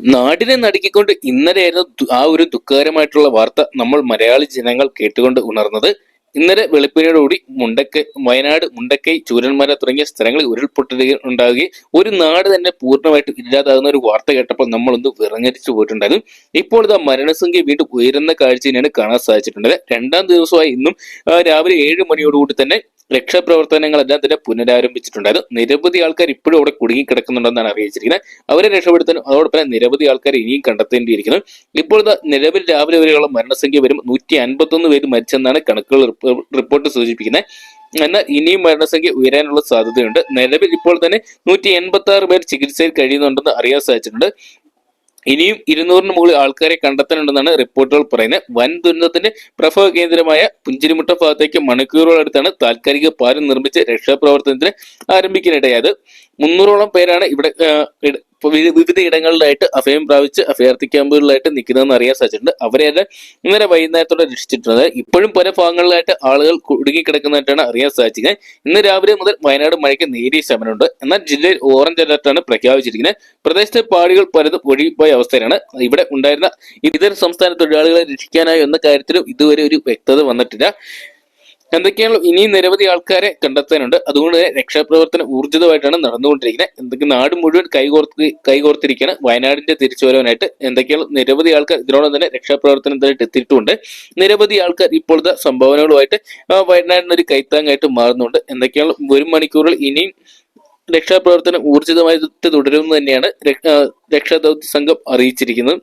നാടിനെ നടുക്കിക്കൊണ്ട് ഇന്നലെയായിരുന്നു ആ ഒരു ദുഃഖകരമായിട്ടുള്ള വാർത്ത നമ്മൾ മലയാളി ജനങ്ങൾ കേട്ടുകൊണ്ട് ഉണർന്നത്. ഇന്നലെ വെളുപ്പിനോടുകൂടി മുണ്ടക്ക വയനാട് മുണ്ടക്കൈ ചൂരന്മാര തുടങ്ങിയ സ്ഥലങ്ങളിൽ ഉരുൾപൊട്ടലുകൾ ഉണ്ടാവുകയും ഒരു നാട് തന്നെ പൂർണമായിട്ടും ഇല്ലാതാകുന്ന ഒരു വാർത്ത കേട്ടപ്പോൾ നമ്മളൊന്ന് വിറങ്ങരിച്ചു പോയിട്ടുണ്ടായിരുന്നു. ഇപ്പോൾ ഇതാ മരണസംഖ്യ വീണ്ടും ഉയരുന്ന കാഴ്ച തന്നെയാണ് കാണാൻ സാധിച്ചിട്ടുള്ളത്. രണ്ടാം ദിവസമായി ഇന്നും രാവിലെ ഏഴ് മണിയോടുകൂടി തന്നെ രക്ഷാപ്രവർത്തനങ്ങളെല്ലാം തന്നെ പുനരാരംഭിച്ചിട്ടുണ്ടായിരുന്നു. നിരവധി ആൾക്കാർ ഇപ്പോഴും അവിടെ കുടുങ്ങിക്കിടക്കുന്നുണ്ടെന്നാണ് അറിയിച്ചിരിക്കുന്നത്. അവരെ രക്ഷപ്പെടുത്താനും അതോടൊപ്പം തന്നെ നിരവധി ആൾക്കാർ ഇനിയും കണ്ടെത്തേണ്ടിയിരിക്കുന്നു. ഇപ്പോൾ നിലവിൽ രാവിലെ വരെയുള്ള മരണസംഖ്യ വരും നൂറ്റി അൻപത്തൊന്ന് പേര് മരിച്ചെന്നാണ് കണക്കുകൾ റിപ്പ- റിപ്പോർട്ട് സൂചിപ്പിക്കുന്നത് എന്നാൽ ഇനിയും മരണസംഖ്യ ഉയരാനുള്ള സാധ്യതയുണ്ട്. നിലവിൽ ഇപ്പോൾ തന്നെ നൂറ്റി എൺപത്തി ആറ് പേർ ചികിത്സയിൽ കഴിയുന്നുണ്ടെന്ന് അറിയാൻ സാധിച്ചിട്ടുണ്ട്. ഇനിയും ഇരുന്നൂറിന് മുകളിൽ ആൾക്കാരെ കണ്ടെത്താനുണ്ടെന്നാണ് റിപ്പോർട്ടുകൾ പറയുന്നത്. വൻ ദുരന്തത്തിന്റെ പ്രഭവ കേന്ദ്രമായ പുഞ്ചിരിമുട്ട ഭാഗത്തേക്ക് മണിക്കൂറുകളടുത്താണ് താൽക്കാലിക പാലം നിർമ്മിച്ച് രക്ഷാപ്രവർത്തനത്തിന് ആരംഭിക്കാനിടയായത്. മുന്നൂറോളം പേരാണ് ഇവിടെ വിവിധ ഇടങ്ങളിലായിട്ട് അഭയം പ്രാപിച്ച് അഭയാർത്ഥി ക്യാമ്പുകളിലായിട്ട് നിൽക്കുന്നതെന്ന് അറിയാൻ സാധിച്ചിട്ടുണ്ട്. അവരെല്ലാം ഇന്നലെ വൈകുന്നേരത്തോടെ രക്ഷിച്ചിട്ടുണ്ട്. ഇപ്പോഴും പല ഭാഗങ്ങളിലായിട്ട് ആളുകൾ കുടുങ്ങിക്കിടക്കുന്നതായിട്ടാണ് അറിയാൻ സാധിച്ചത് ഇന്ന് രാവിലെ മുതൽ വയനാട് മഴയ്ക്ക് നേരിയ ശമനമുണ്ട്. എന്നാൽ ജില്ലയിൽ ഓറഞ്ച് അലർട്ടാണ് പ്രഖ്യാപിച്ചിരിക്കുന്നത്. പ്രദേശത്തെ പാടികൾ പലതും ഒഴുകിപ്പോയ അവസ്ഥയിലാണ് ഇവിടെ ഉണ്ടായിരുന്ന ഇതര സംസ്ഥാന തൊഴിലാളികളെ രക്ഷിക്കാനായി എന്ന കാര്യത്തിലും ഇതുവരെ ഒരു വ്യക്തത വന്നിട്ടില്ല. എന്തൊക്കെയാണ് ഇനിയും നിരവധി ആൾക്കാരെ കണ്ടെത്താനുണ്ട്. അതുകൊണ്ട് തന്നെ രക്ഷാപ്രവർത്തനം ഊർജിതമായിട്ടാണ് നടന്നുകൊണ്ടിരിക്കുന്നത്. എന്തൊക്കെ നാട് മുഴുവൻ കൈകോർത്ത് കൈകോർത്തിരിക്കുകയാണ്. വയനാടിന്റെ തിരിച്ചുവരവനായിട്ട് എന്തൊക്കെയാണ് നിരവധി ആൾക്കാർ ഇതിനോടൊപ്പം തന്നെ രക്ഷാപ്രവർത്തനത്തിനായിട്ട് എത്തിയിട്ടുണ്ട്. നിരവധി ആൾക്കാർ ഇപ്പോഴത്തെ സംഭാവനകളുമായിട്ട് ആ, വയനാടിന് ഒരു കൈത്താങ്ങായിട്ട് മാറുന്നുണ്ട്. എന്തൊക്കെയാണ് ഒരു മണിക്കൂറിൽ ഇനിയും രക്ഷാപ്രവർത്തനം ഊർജിതമായിട്ട് തുടരുമെന്ന് തന്നെയാണ് രക്ഷാദൗത്യ സംഘം അറിയിച്ചിരിക്കുന്നത്.